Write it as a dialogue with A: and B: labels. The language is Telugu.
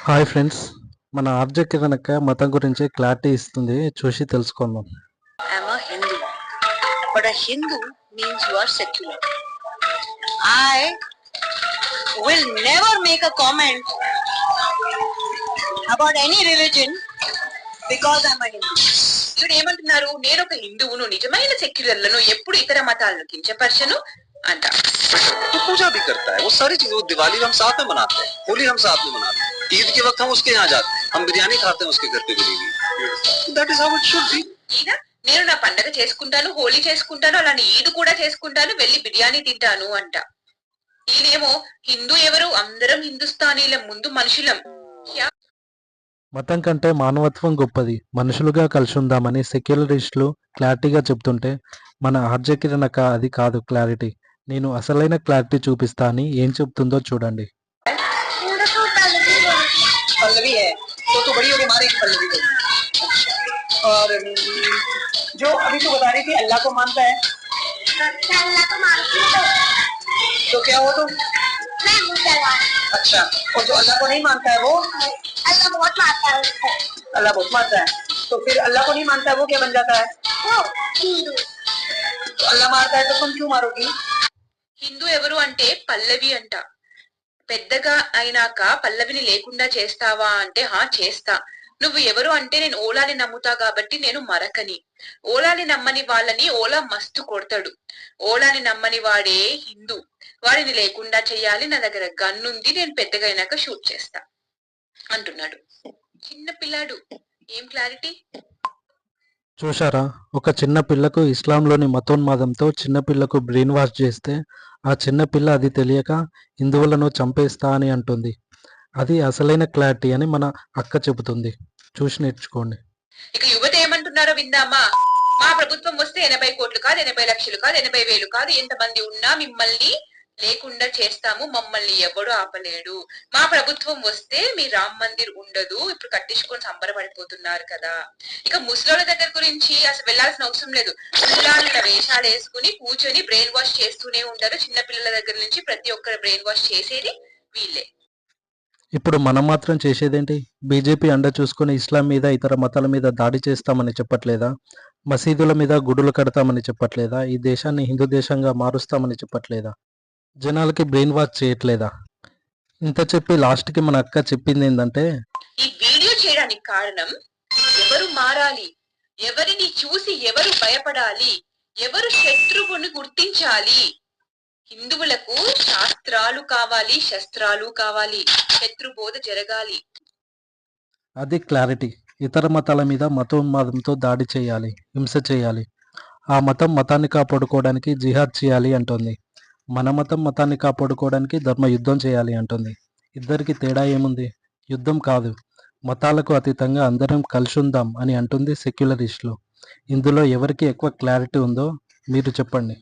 A: హాయ్ ఫ్రెండ్స్ మన ఆర్జే కిరణక్క మతం గురించి క్లారిటీ ఇస్తుంది చూసి తెలుసుకుందాం
B: am a Hindu. But a Hindu means you are secular. I will never make a comment about any religion because I'm a Hindu.
C: ఇప్పుడు ఏమంటున్నారు నేను ఒక హిందువును నిజమైన సెక్యులర్లను ఎప్పుడు ఇతర మతాలను కించపరచను అంట
D: तो पूजा भी करता है वो सारी चीजें वो दिवाली हम साथ में मनाते हैं होली हम साथ में मनाते हैं ईद के वक्त हम उसके यहाँ जाते हैं हम बिरयानी खाते हैं उसके घर पे बनी हुई that is how it should be
C: ఈయన నేను నా పండగ చేసుకుంటాను హోలీ చేసుకుంటాను అలానే ఈద్ కూడా చేసుకుంటాను వెళ్ళి బిర్యానీ తింటాను అంట ఈయనేమో హిందూ ఎవరు అందరం హిందుస్థానీల ముందు మనుషులం క్యా
A: మతం కంటే మానవత్వం గొప్పది మనుషులుగా కలిసి ఉందామని సెక్యులరిస్టులు క్లారిటీగా చెప్తుంటే మన ఆర్జే కిరణక్క అది కాదు క్లారిటీ నేను అసలైన క్లారిటీ చూపిస్తా అని ఏం చెప్తుందో చూడండి
B: पल्लवी है तो तू बड़ी होगी हमारी पल्लवी है और अम, जो अभी तू बता रही थी अल्लाह को मानता है तो क्या हो तुम अच्छा और जो अल्लाह को नहीं मानता है वो
E: अल्लाह बहुत मारता है उसको
B: अल्लाह बहुत मानता है तो फिर अल्लाह को नहीं मानता है वो क्या बन जाता है
E: वो हिंदू
B: तो अल्लाह मारता है तो तुम क्यों मारोगी
C: హిందూ ఎవరు అంటే పల్లవి అంట పెద్దగా అయినాక పల్లవిని లేకుండా చేస్తావా అంటే హా చేస్తా. నువ్వు ఎవరు అంటే నేను ఓలాని నమ్ముతా కాబట్టి నేను మరకని. ఓలాని నమ్మని వాళ్ళని ఓలా మస్తు కొడతాడు. ఓలాని నమ్మని వాడే హిందూ. వాడిని లేకుండా చెయ్యాలి నా దగ్గర గన్నుంది ఉంది. నేను పెద్దగా అయినాక షూట్ చేస్తా. అంటున్నాడు. చిన్న పిల్లాడు. ఏం క్లారిటీ?
A: చూశారా? ఒక చిన్న పిల్లకు ఇస్లాంలోని మతోన్మాదంతో చిన్న పిల్లకు బ్రెయిన్ వాష్ చేస్తే ఆ చిన్నపిల్ల అది తెలియక హిందువులను చంపేస్తా అని అంటుంది. అది అసలైన క్లారిటీ అని మన అక్క చెబుతుంది. చూసి నేర్చుకోండి.
C: ఇక యువత ఏమంటున్నారో విందామా? మా ప్రభుత్వం వస్తే ఎనభై కోట్లు కాదు ఎనభై లక్షలు కాదు ఎనభై వేలు కాదు ఎంతమంది ఉన్నా మిమ్మల్ని లేకుండా చేస్తాము మమ్మల్ని ఎవడు ఆపలేడు. మా ప్రభుత్వం వస్తే మీ రామ్ మందిర్ ఉండదు ఇప్పుడు కట్టించుకొని సంబరపడిపోతున్నారు కదా. ఇక ముసలోళ్ళ దగ్గర గురించి అసలు వెళ్ళాల్సిన అవసరం లేదు. పిల్లల వేషాలు వేసుకుని కూర్చొని బ్రెయిన్ వాష్ చేస్తూనే ఉంటారు. చిన్న పిల్లల దగ్గర నుంచి ప్రతి ఒక్కరు బ్రెయిన్ వాష్ చేసేది వీళ్ళే.
A: ఇప్పుడు మనం మాత్రం చేసేదేంటి? బీజేపీ అండ చూసుకుని ఇస్లాం మీద ఇతర మతాల మీద దాడి చేస్తామని చెప్పట్లేదా? మసీదుల మీద గుడులు కడతామని చెప్పట్లేదా? ఈ దేశాన్ని హిందూ దేశంగా మారుస్తామని చెప్పట్లేదా? జనాలకి బ్రెయిన్ వాష్ చేయట్లేదా? ఇంత చెప్పి లాస్ట్కి మన అక్క చెప్పింది ఏంటంటే
C: ఈ వీడియో చేయడానికి కారణం ఎవరు మారాలి ఎవరిని చూసి ఎవరు భయపడాలి ఎవరు శత్రువుని గుర్తించాలి. హిందువులకు శాస్త్రాలు కావాలి శస్త్రాలు కావాలి శత్రుబోధ జరగాలి.
A: అది క్లారిటీ. ఇతర మతాల మీద మతోన్మాదంతో దాడి చేయాలి హింస చేయాలి. ఆ మతం మతాన్ని కాపాడుకోవడానికి జిహాద్ చేయాలి అంటుంది. మన మతం మతాన్ని కాపాడుకోవడానికి ధర్మ యుద్ధం చేయాలి అంటుంది. ఇద్దరికి తేడా ఏముంది? యుద్ధం కాదు. మతాలకు అతీతంగా అందరం కలిసి ఉందాం అని అంటుంది సెక్యులరిస్టులు. ఇందులో ఎవరికి ఎక్కువ క్లారిటీ ఉందో మీరు చెప్పండి.